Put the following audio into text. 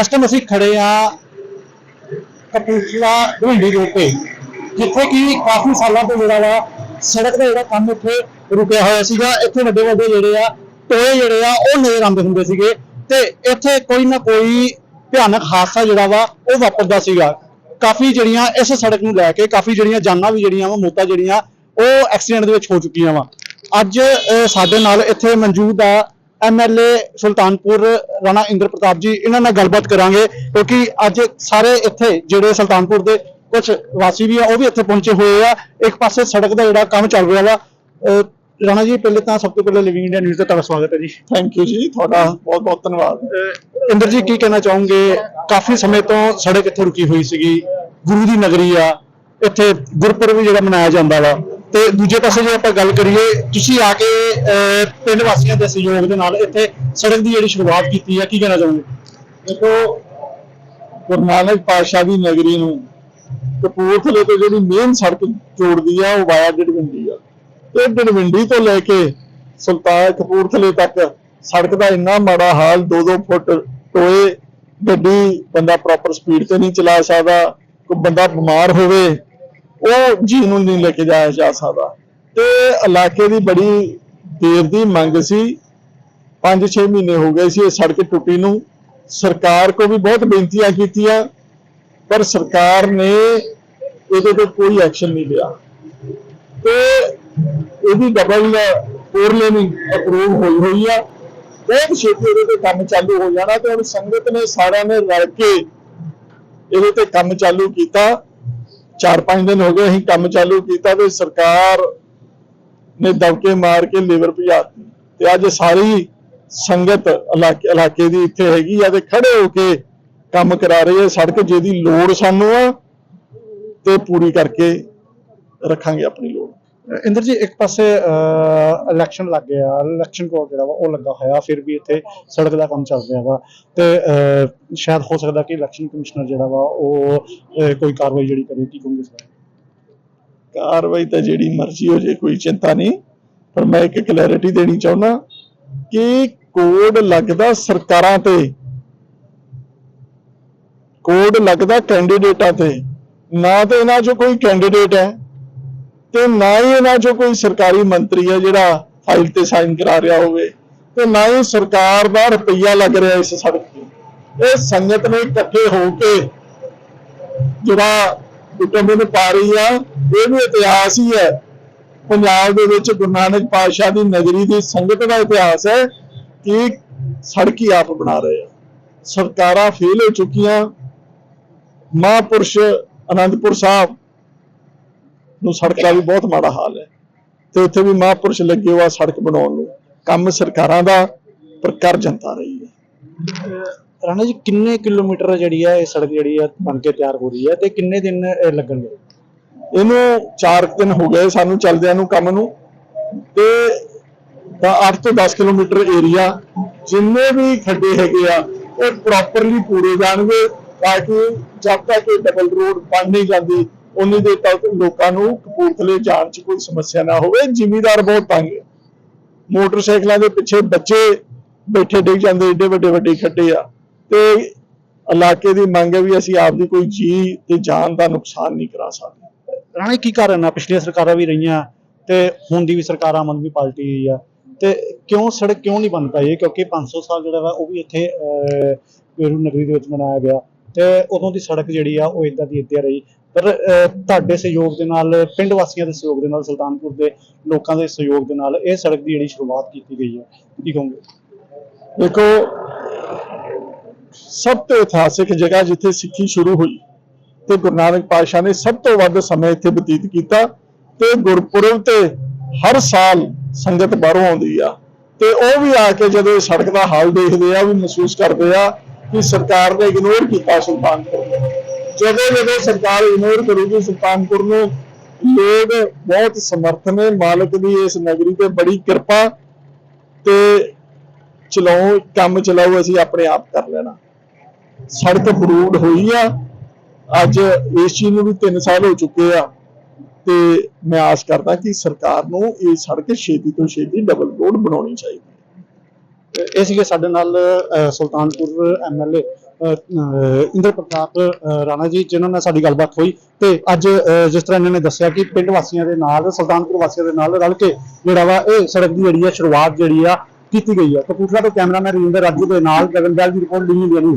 ਇਸ ਟਾਈਮ ਅਸੀਂ ਖੜੇ ਆ ਕਪੂਰਥਲਾ ਢੁੰਡੀ ਰੋਡ ਤੇ ਜਿੱਥੇ ਕਿ ਕਾਫੀ ਸਾਲਾਂ ਤੋਂ ਜਿਹੜਾ ਵਾ ਸੜਕ ਦਾ ਜਿਹੜਾ ਕੰਮ ਇੱਥੇ ਰੁਕਿਆ ਹੋਇਆ ਸੀਗਾ। ਇੱਥੇ ਵੱਡੇ ਵੱਡੇ ਜਿਹੜੇ ਆ, ਟੋਏ ਜਿਹੜੇ ਆ, ਉਹ ਨਜ਼ਰ ਆਉਂਦੇ ਹੁੰਦੇ ਸੀਗੇ ਤੇ ਇੱਥੇ ਕੋਈ ਨਾ ਕੋਈ ਭਿਆਨਕ ਹਾਦਸਾ ਜਿਹੜਾ ਵਾ ਉਹ ਵਾਪਰਦਾ ਸੀਗਾ। ਕਾਫੀ ਜਿਹੜੀਆਂ ਇਸ ਸੜਕ ਨੂੰ ਲੈ ਕੇ ਕਾਫੀ ਜਿਹੜੀਆਂ ਜਾਨਾਂ ਵੀ ਜਿਹੜੀਆਂ ਵਾ, ਮੌਤਾਂ ਜਿਹੜੀਆਂ, ਉਹ ਐਕਸੀਡੈਂਟ ਦੇ ਵਿੱਚ ਹੋ ਚੁੱਕੀਆਂ ਵਾ। ਅੱਜ ਸਾਡੇ ਨਾਲ ਇੱਥੇ ਮੌਜੂਦ ਆ ਐਮਐਲਏ ਸੁਲਤਾਨਪੁਰ ਰਾਣਾ ਇੰਦਰ ਪ੍ਰਤਾਪ ਜੀ ਇਹਨਾਂ ਨਾਲ ਗੱਲਬਾਤ ਕਰਾਂਗੇ ਕਿਉਂਕਿ ਅੱਜ ਸਾਰੇ ਇੱਥੇ ਜਿਹੜੇ ਸੁਲਤਾਨਪੁਰ ਦੇ ਕੁਝ ਵਾਸੀ ਵੀ ਆ ਉਹ ਵੀ ਇੱਥੇ ਪਹੁੰਚੇ ਹੋਏ ਆ। ਇੱਕ ਪਾਸੇ ਸੜਕ ਦਾ ਜਿਹੜਾ ਕੰਮ ਚੱਲ ਰਿਹਾ ਵਾ। ਰਾਣਾ ਜੀ ਪਹਿਲੇ ਤਾਂ ਸਭ ਤੋਂ ਪਹਿਲੇ ਲਿਵਿੰਗ ਇੰਡੀਆ ਨਿਊਜ਼ ਦਾ ਤੁਹਾਡਾ ਸਵਾਗਤ ਹੈ ਜੀ। ਥੈਂਕ ਯੂ ਜੀ ਤੁਹਾਡਾ ਬਹੁਤ ਬਹੁਤ ਧੰਨਵਾਦ। ਇੰਦਰ ਜੀ ਕੀ ਕਹਿਣਾ ਚਾਹੋਗੇ? ਕਾਫੀ ਸਮੇਂ ਤੋਂ ਸੜਕ ਇੱਥੇ ਰੁਕੀ ਹੋਈ ਸੀਗੀ। ਗੁਰੂ ਦੀ ਨਗਰੀ ਆ। ਇੱਥੇ ਗੁਰਪੁਰਬ ਵੀ ਜਿਹੜਾ ਮਨਾਇਆ ਜਾਂਦਾ ਵਾ। ਤੇ ਦੂਜੇ ਪਾਸੇ ਜੇ ਆਪਾਂ ਗੱਲ ਕਰੀਏ ਤੁਸੀਂ ਆ ਕੇ ਅਹ, ਪਿੰਡ ਵਾਸੀਆਂ ਦੇ ਸਹਿਯੋਗ ਦੇ ਨਾਲ ਇੱਥੇ ਸੜਕ ਦੀ ਜਿਹੜੀ ਸ਼ੁਰੂਆਤ ਕੀਤੀ ਹੈ ਕੀ ਕਹਿਣਾ ਚਾਹੋਗੇ? ਦੇਖੋ ਗੁਰੂ ਨਾਨਕ ਪਾਤਸ਼ਾਹ ਦੀ ਨਗਰੀ ਨੂੰ ਕਪੂਰਥਲੇ ਤੋਂ ਜਿਹੜੀ ਮੇਨ ਸੜਕ ਜੋੜਦੀ ਆ ਉਹ ਵਾਇਆ ਡੜਵਿੰਡੀ ਆ। ਤੇ ਡੜਵਿੰਡੀ ਤੋਂ ਲੈ ਕੇ ਸੁਲਤਾਨ ਕਪੂਰਥਲੇ ਤੱਕ ਸੜਕ ਦਾ ਇੰਨਾ ਮਾੜਾ ਹਾਲ 2-2 ਫੁੱਟ ਟੋਏ ਗੱਡੀ ਬੰਦਾ ਪ੍ਰੋਪਰ ਸਪੀਡ ਤੇ ਨਹੀਂ ਚਲਾ ਸਕਦਾ ਕੋਈ ਬੰਦਾ ਬਿਮਾਰ ਹੋਵੇ ਉਹ ਜੀ ਨੂੰ ਨਹੀਂ ਲੈ ਕੇ ਜਾਇਆ ਜਾ ਸਕਦਾ। ਤੇ ਇਲਾਕੇ ਦੀ ਬੜੀ ਦੇਰ ਦੀ ਮੰਗ ਸੀ। 5-6 ਮਹੀਨੇ ਹੋ ਗਏ ਸੀ ਇਹ ਸੜਕ ਟੁੱਟੀ ਨੂੰ। ਸਰਕਾਰ ਕੋ ਵੀ ਬਹੁਤ ਬੇਨਤੀਆਂ ਕੀਤੀਆਂ, ਪਰ ਸਰਕਾਰ ਨੇ ਇਹਦੇ ਤੇ ਕੋਈ ਐਕਸ਼ਨ ਨਹੀਂ ਲਿਆ। ਤੇ ਇਹਦੀ ਡਬਲ ਫੋਰ ਅਪਰੂਵ ਹੋਈ ਹੋਈ ਆ। ਬਹੁਤ ਛੇਤੀ ਇਹਦੇ ਤੇ ਕੰਮ ਚਾਲੂ ਹੋ ਜਾਣਾ ਤੇ ਹੁਣ ਸੰਗਤ ਨੇ ਸਾਰਿਆਂ ਨੇ ਰਲ ਕੇ ਇਹਦੇ ਤੇ ਕੰਮ ਚਾਲੂ ਕੀਤਾ। 4-5 ਦਿਨ ਹੋ ਗਏ ਅਸੀਂ ਕੰਮ ਚਾਲੂ ਕੀਤਾ ਤੇ ਸਰਕਾਰ ਨੇ ਦਬਕੇ ਮਾਰ ਕੇ ਲੇਬਰ ਭਜਾਤੀ ਤੇ ਅੱਜ ਸਾਰੀ ਸੰਗਤ ਇਲਾਕੇ ਇਲਾਕੇ ਦੀ ਇੱਥੇ ਹੈਗੀ ਆ ਤੇ ਖੜੇ ਹੋ ਕੇ ਕੰਮ ਕਰਾ ਰਹੀ ਹੈ ਸੜਕ ਜਿਹਦੀ ਲੋੜ ਸਾਨੂੰ ਆ, ਤੇ ਪੂਰੀ ਕਰਕੇ ਰੱਖਾਂਗੇ ਆਪਣੀ ਲੋੜ। ਇੰਦਰ ਜੀ, ਇੱਕ ਪਾਸੇ ਇਲੈਕਸ਼ਨ ਲੱਗ ਗਿਆ ਇਲੈਕਸ਼ਨ ਕੋਡ ਜਿਹੜਾ ਵਾ ਉਹ ਲੱਗਾ ਹੋਇਆ, ਫਿਰ ਵੀ ਇੱਥੇ ਸੜਕ ਦਾ ਕੰਮ ਚੱਲ ਰਿਹਾ ਵਾ। ਤੇ ਸ਼ਾਇਦ ਹੋ ਸਕਦਾ ਕਿ ਇਲੈਕਸ਼ਨ ਕਮਿਸ਼ਨਰ ਜਿਹੜਾ ਵਾ, ਉਹ ਕੋਈ ਕਾਰਵਾਈ ਜਿਹੜੀ ਕਰੇ, ਕੀ ਕਹੋਗੇ ਇਸ ਕਾਰਵਾਈ ਤਾਂ ਜਿਹੜੀ ਮਰਜ਼ੀ ਹੋ ਜੇ, ਕੋਈ ਚਿੰਤਾ ਨਹੀਂ। ਪਰ ਮੈਂ ਇੱਕ ਕਲੈਰਿਟੀ ਦੇਣੀ ਚਾਹੁੰਦਾ ਕਿ ਕੋਡ ਲੱਗਦਾ ਸਰਕਾਰਾਂ ਤੇ। ਕੋਡ ਲੱਗਦਾ ਕੈਂਡੀਡੇਟਾਂ ਤੇ। ਨਾ ਤੇ ਇਹਨਾਂ 'ਚੋਂ ਕੋਈ ਕੈਂਡੀਡੇਟ ਹੈ। ਤੇ ਨਾ ਹੀ ਇਹਨਾਂ 'ਚੋਂ ਕੋਈ ਸਰਕਾਰੀ ਮੰਤਰੀ ਹੈ ਜਿਹੜਾ ਫਾਈਲ ਤੇ ਸਾਈਨ ਕਰਾ ਰਿਹਾ ਹੋਵੇ ਤੇ ਨਾ ਹੀ ਸਰਕਾਰ ਦਾ ਰੁਪਈਆ ਲੱਗ ਰਿਹਾ ਇਸ ਸੜਕ ਤੇ। ਇਹ ਸੰਗਤ ਨੇ ਇਕੱਠੇ ਹੋ ਕੇ ਜਿਹੜਾ ਕੁਟੰਬ ਨੂੰ ਪਾ ਰਹੀ ਆ, ਇਹ ਵੀ ਇਤਿਹਾਸ ਹੀ ਹੈ। ਪੰਜਾਬ ਦੇ ਵਿੱਚ ਗੁਰੂ ਨਾਨਕ ਪਾਤਸ਼ਾਹ ਦੀ ਨਗਰੀ ਦੀ ਸੰਗਤ ਦਾ ਇਤਿਹਾਸ ਹੈ ਕਿ ਸੜਕ ਹੀ ਆਪ ਬਣਾ ਰਹੇ ਆ। ਸਰਕਾਰਾਂ ਫੇਲ ਹੋ ਚੁੱਕੀਆਂ। ਮਹਾਂਪੁਰਸ਼ ਅਨੰਦਪੁਰ ਸਾਹਿਬ ਨੂੰ ਸੜਕ ਦਾ ਵੀ ਬਹੁਤ ਮਾੜਾ ਹਾਲ ਹੈ। ਤੇ ਉੱਥੇ ਵੀ ਮਹਾਂਪੁਰਸ਼ ਲੱਗੇ ਹੋਆ ਸੜਕ ਬਣਾਉਣ ਨੂੰ। ਕੰਮ ਸਰਕਾਰਾਂ ਦਾ ਪਰ ਕਰ ਜਨਤਾ ਰਹੀ ਹੈ। ਰਾਣਾ ਜੀ ਕਿੰਨੇ ਕਿਲੋਮੀਟਰ ਜਿਹੜੀ ਹੈ ਇਹ ਸੜਕ ਜਿਹੜੀ ਹੈ ਬਣ ਕੇ ਤਿਆਰ ਹੋ ਰਹੀ ਹੈ ਤੇ ਕਿੰਨੇ ਦਿਨ ਲੱਗਣਗੇ? ਇਹਨੂੰ 4 ਦਿਨ ਹੋ ਗਏ ਸਾਨੂੰ ਚੱਲਦਿਆਂ ਨੂੰ ਕੰਮ ਨੂੰ। ਤੇ ਤਾਂ 8 ਤੋਂ 10 ਕਿਲੋਮੀਟਰ ਏਰੀਆ ਜਿੰਨੇ ਵੀ ਖੱਡੇ ਹੈਗੇ ਆ ਉਹ ਪ੍ਰੋਪਰਲੀ ਪੂਰੇ ਜਾਣਗੇ ਤਾਂ ਕਿ ਜਦ ਤੱਕ ਇਹ ਡਬਲ ਰੋਡ ਬਣ ਨਹੀਂ ਜਾਂਦੀ ਉਨੀ ਦੇਰ ਤੱਕ ਲੋਕਾਂ ਨੂੰ ਕਪੂਰਥਲੇ ਜਾਣ 'ਚ ਕੋਈ ਸਮੱਸਿਆ ਨਾ ਹੋਵੇ। ਜ਼ਿਮੀਦਾਰ ਬਹੁਤ ਤੰਗ ਹੈ। ਮੋਟਰਸਾਈਕਲਾਂ ਦੇ ਪਿੱਛੇ ਬੱਚੇ ਬੈਠੇ ਡਿੱਗ ਜਾਂਦੇ ਏਡੇ ਵੱਡੇ ਵੱਡੇ ਖੱਡੇ ਆ। ਤੇ ਇਲਾਕੇ ਦੀ ਮੰਗ ਹੈ ਵੀ ਅਸੀਂ ਆਪਦੀ ਕੋਈ ਜੀ ਤੇ ਜਾਨ ਦਾ ਨੁਕਸਾਨ ਨਹੀਂ ਕਰਾ ਸਕਦੇ। ਰਾਣਾ ਕੀ ਕਾਰਨ ਆ? ਪਿਛਲੀਆਂ ਸਰਕਾਰਾਂ ਵੀ ਰਹੀਆਂ ਤੇ ਹੁਣ ਦੀ ਵੀ ਸਰਕਾਰ ਆਮ ਆਦਮੀ ਪਾਰਟੀ ਹੀ ਆ। ਤੇ ਕਿਉਂ ਸੜਕ ਕਿਉਂ ਨਹੀਂ ਬਣ ਪਾਈ? ਕਿਉਂਕਿ 500 ਸਾਲ ਜਿਹੜਾ ਵਾ ਉਹ ਵੀ ਇੱਥੇ ਅਹ, ਗੁਰੂ ਨਗਰੀ ਦੇ ਵਿੱਚ ਮਨਾਇਆ ਗਿਆ। ਤੇ ਉਦੋਂ ਦੀ ਸੜਕ ਜਿਹੜੀ ਆ ਉਹ ਇਦਾਂ ਦੀ ਇੱਦਾਂ ਰਹੀ। ਪਰ ਤੁਹਾਡੇ ਸਹਿਯੋਗ ਦੇ ਨਾਲ, ਪਿੰਡ ਵਾਸੀਆਂ ਦੇ ਸਹਿਯੋਗ ਦੇ ਨਾਲ, ਸੁਲਤਾਨਪੁਰ ਦੇ ਲੋਕਾਂ ਦੇ ਸਹਿਯੋਗ ਦੇ ਨਾਲ ਇਹ ਸੜਕ ਦੀ ਜਿਹੜੀ ਸ਼ੁਰੂਆਤ ਕੀਤੀ ਗਈ ਹੈ। ਕੀ ਕਹੋਗੇ? ਦੇਖੋ, ਸਭ ਤੋਂ ਇਤਿਹਾਸਿਕ ਜਗ੍ਹਾ ਜਿੱਥੇ ਸਿੱਖੀ ਸ਼ੁਰੂ ਹੋਈ ਤੇ ਗੁਰੂ ਨਾਨਕ ਪਾਤਸ਼ਾਹ ਨੇ ਸਭ ਤੋਂ ਵੱਧ ਸਮਾਂ ਇੱਥੇ ਬਤੀਤ ਕੀਤਾ ਤੇ ਗੁਰਪੁਰਬ ਤੇ ਹਰ ਸਾਲ ਸੰਗਤ ਬਾਹਰੋਂ ਆਉਂਦੀ ਆ। ਤੇ ਉਹ ਵੀ ਆ ਕੇ ਜਦੋਂ ਸੜਕ ਦਾ ਹਾਲ ਦੇਖਦੇ ਆ ਉਹ ਵੀ ਮਹਿਸੂਸ ਕਰਦੇ ਆ ਕਿ ਸਰਕਾਰ ਨੇ ਇਗਨੋਰ ਕੀਤਾ ਸੁਲਤਾਨਪੁਰ ਜਦੋਂ ਜਦੋਂ ਸਰਕਾਰ ਇਗਨੋਰ ਕਰੂਗੀ ਸੁਲਤਾਨਪੁਰ ਨੂੰ ਲੋਕ ਬਹੁਤ ਸਮਰਥਨ ਨੇ ਮਾਲਕ ਦੀ ਇਸ ਨਗਰੀ ਤੇ ਬੜੀ ਕਿਰਪਾ ਤੇ ਚਲਾਓ ਕੰਮ ਚਲਾਓ ਅਸੀਂ ਆਪਣੇ ਆਪ ਕਰ ਲੈਣਾ। ਸੜਕ ਫਰੂਡ ਹੋਈ ਆ ਅੱਜ ਇਸ ਚੀਜ਼ ਨੂੰ ਵੀ 3 ਸਾਲ ਹੋ ਚੁੱਕੇ ਆ ਤੇ ਮੈਂ ਆਸ ਕਰਦਾ ਕਿ ਸਰਕਾਰ ਨੂੰ ਇਹ ਸੜਕ ਛੇਤੀ ਤੋਂ ਛੇਤੀ ਡਬਲ ਰੋਡ ਬਣਾਉਣੀ ਚਾਹੀਦੀ ਹੈ। ਇਹ ਸੀਗੇ ਸਾਡੇ ਨਾਲ ਅਹ, ਸੁਲਤਾਨਪੁਰ ਐਮਐਲਏ ਅ, ਅ, ਇੰਦਰ ਪ੍ਰਤਾਪ ਰਾਣਾ ਜੀ, ਜਿਨ੍ਹਾਂ ਨਾਲ ਸਾਡੀ ਗੱਲਬਾਤ ਹੋਈ ਤੇ ਅੱਜ ਜਿਸ ਤਰ੍ਹਾਂ ਇਹਨਾਂ ਨੇ ਦੱਸਿਆ ਕਿ ਪਿੰਡ ਵਾਸੀਆਂ ਦੇ ਨਾਲ, ਸੁਲਤਾਨਪੁਰ ਵਾਸੀਆਂ ਦੇ ਨਾਲ ਰਲ ਕੇ ਜਿਹੜਾ ਵਾ ਇਹ ਸੜਕ ਦੀ ਜਿਹੜੀ ਆ, ਸ਼ੁਰੂਆਤ ਜਿਹੜੀ ਆ, ਕੀਤੀ ਗਈ ਆ। ਕਪੂਰਥਲਾ ਤੋਂ ਕੈਮਰਾਮੈਨ ਰਵਿੰਦਰ ਰਾਜੂ ਦੇ ਨਾਲ ਗਗਨ ਬੈਲ ਦੀ ਰਿਪੋਰਟ ਲਈ ਇੰਡੀਆ ਨਿਊਜ਼